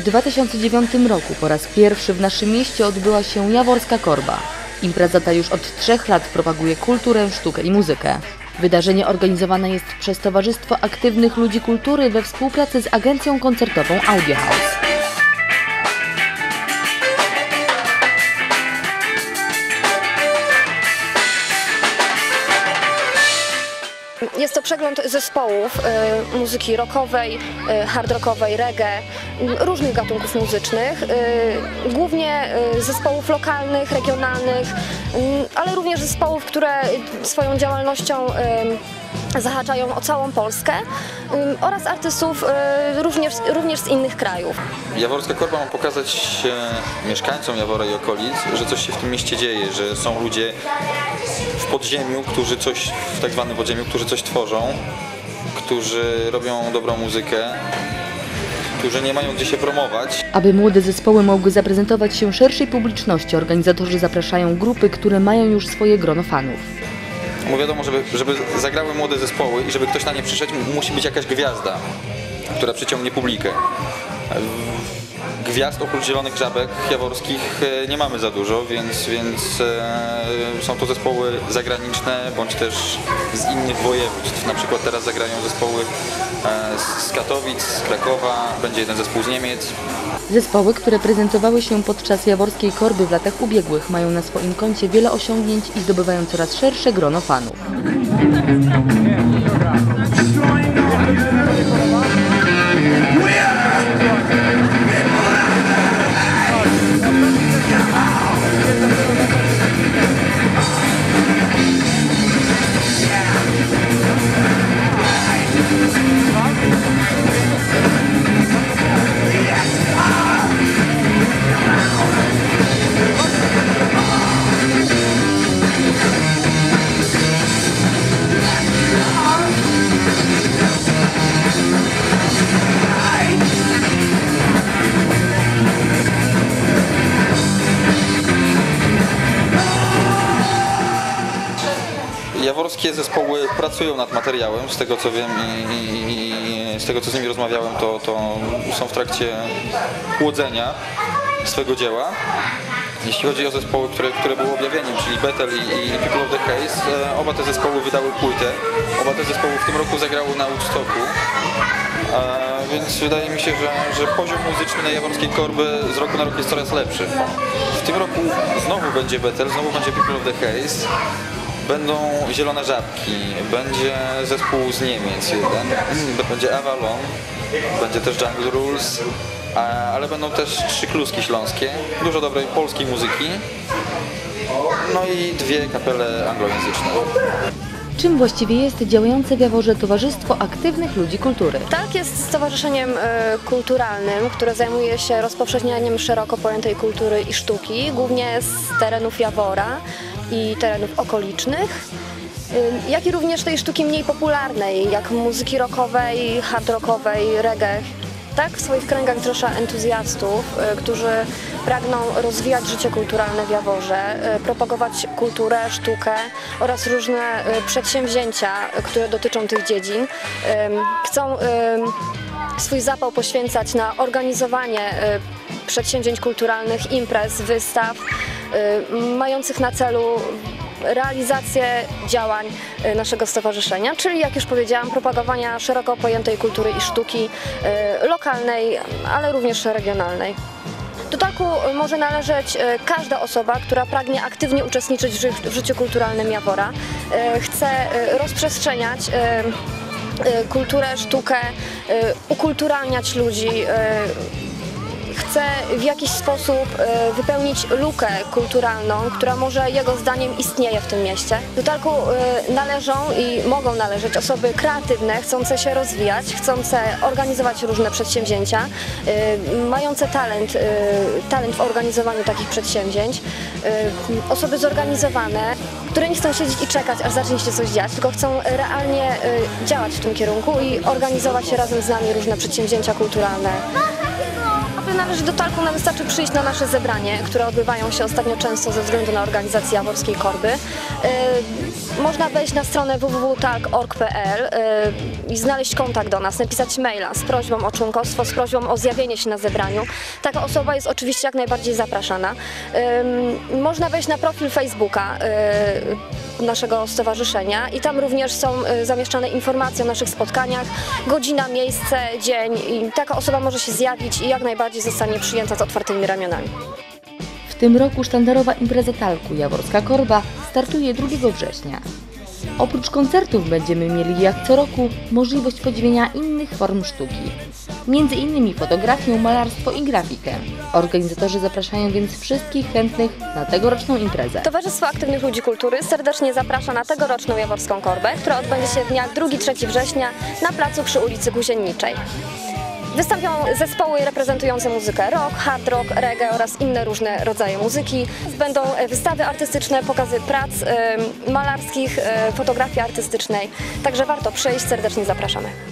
2009 roku po raz pierwszy w naszym mieście odbyła się Jaworska Korba. Impreza ta już od trzech lat propaguje kulturę, sztukę i muzykę. Wydarzenie organizowane jest przez Towarzystwo Aktywnych Ludzi Kultury we współpracy z agencją koncertową Audio House. Jest to przegląd zespołów y, muzyki rockowej, y, hard rockowej, reggae, różnych gatunków muzycznych, y, głównie zespołów lokalnych, regionalnych, y, ale również zespołów, które swoją działalnością zahaczają o całą Polskę oraz artystów również, również z innych krajów. Jaworska Korba ma pokazać e, mieszkańcom Jawora i okolic, że coś się w tym mieście dzieje, że są ludzie w podziemiu, którzy coś, w tak zwanym podziemiu, którzy coś tworzą, którzy robią dobrą muzykę, którzy nie mają gdzie się promować. Aby młode zespoły mogły zaprezentować się szerszej publiczności, organizatorzy zapraszają grupy, które mają już swoje grono fanów. Bo wiadomo, żeby, żeby zagrały młode zespoły i żeby ktoś na nie przyszedł, musi być jakaś gwiazda, która przyciągnie publikę. Gwiazd oprócz Zielonych Żabek Jaworskich e, nie mamy za dużo, więc, więc e, są to zespoły zagraniczne bądź też z innych województw. Na przykład teraz zagrają zespoły e, z Katowic, z Krakowa, będzie jeden zespół z Niemiec. Zespoły, które prezentowały się podczas Jaworskiej Korby w latach ubiegłych, mają na swoim koncie wiele osiągnięć i zdobywają coraz szersze grono fanów. Jaworskie zespoły pracują nad materiałem, z tego co wiem i, i, i z tego co z nimi rozmawiałem, to, to są w trakcie chłodzenia swego dzieła. Jeśli chodzi o zespoły, które, które były objawieniem, czyli Bethel i, i People of the Haze, e, oba te zespoły wydały płytę. Oba te zespoły w tym roku zagrały na Woodstocku. E, więc wydaje mi się, że, że poziom muzyczny na Jaworskiej Korby z roku na rok jest coraz lepszy. W tym roku znowu będzie Bethel, znowu będzie People of the Haze. Będą Zielone Żabki, będzie zespół z Niemiec jeden, będzie Avalon, będzie też Jungle Rules, ale będą też trzy kluski śląskie, dużo dobrej polskiej muzyki, no i dwie kapele anglojęzyczne. Czym właściwie jest działające w Jaworze Towarzystwo Aktywnych Ludzi Kultury? Tak jest stowarzyszeniem e, kulturalnym, które zajmuje się rozpowszechnianiem szeroko pojętej kultury i sztuki, głównie z terenów Jawora i terenów okolicznych, jak i również tej sztuki mniej popularnej, jak muzyki rockowej, hard rockowej, reggae. Tak, w swoich kręgach zrzesza entuzjastów, y, którzy pragną rozwijać życie kulturalne w Jaworze, y, propagować kulturę, sztukę oraz różne y, przedsięwzięcia, które dotyczą tych dziedzin. Chcą swój zapał poświęcać na organizowanie przedsięwzięć kulturalnych, imprez, wystaw, mających na celu realizację działań y, naszego stowarzyszenia, czyli jak już powiedziałam, propagowania szeroko pojętej kultury i sztuki y, lokalnej, ale również regionalnej. Do taku może należeć każda osoba, która pragnie aktywnie uczestniczyć w, ży w życiu kulturalnym Jawora, chce rozprzestrzeniać kulturę, sztukę, ukulturalniać ludzi, chce w jakiś sposób e, wypełnić lukę kulturalną, która może jego zdaniem istnieje w tym mieście. Do talku e, należą i mogą należeć osoby kreatywne, chcące się rozwijać, chcące organizować różne przedsięwzięcia, e, mające talent, talent w organizowaniu takich przedsięwzięć, osoby zorganizowane, które nie chcą siedzieć i czekać, aż zacznie się coś dziać, tylko chcą realnie działać w tym kierunku i organizować razem z nami różne przedsięwzięcia kulturalne. Jawory należy do Talku, wystarczy przyjść na nasze zebranie, które odbywają się ostatnio często ze względu na organizację Jaworskiej Korby. Można wejść na stronę www.talk.org.pl yy, i znaleźć kontakt do nas, napisać maila z prośbą o członkostwo, z prośbą o zjawienie się na zebraniu. Taka osoba jest oczywiście jak najbardziej zapraszana. Można wejść na profil Facebooka yy, naszego stowarzyszenia i tam również są y, zamieszczane informacje o naszych spotkaniach, godzina, miejsce, dzień i taka osoba może się zjawić i jak najbardziej zostanie przyjęta z otwartymi ramionami. Tym roku sztandarowa impreza talku Jaworska Korba startuje 2 września. Oprócz koncertów będziemy mieli jak co roku możliwość podziwienia innych form sztuki. Między innymi fotografię, malarstwo i grafikę. Organizatorzy zapraszają więc wszystkich chętnych na tegoroczną imprezę. Towarzystwo Aktywnych Ludzi Kultury serdecznie zaprasza na tegoroczną Jaworską Korbę, która odbędzie się w dniach 2-3 września na placu przy ulicy Guzienniczej. Wystąpią zespoły reprezentujące muzykę rock, hard rock, reggae oraz inne różne rodzaje muzyki. Będą e, wystawy artystyczne, pokazy prac e, malarskich, e, fotografii artystycznej. Także warto przyjść, serdecznie zapraszamy.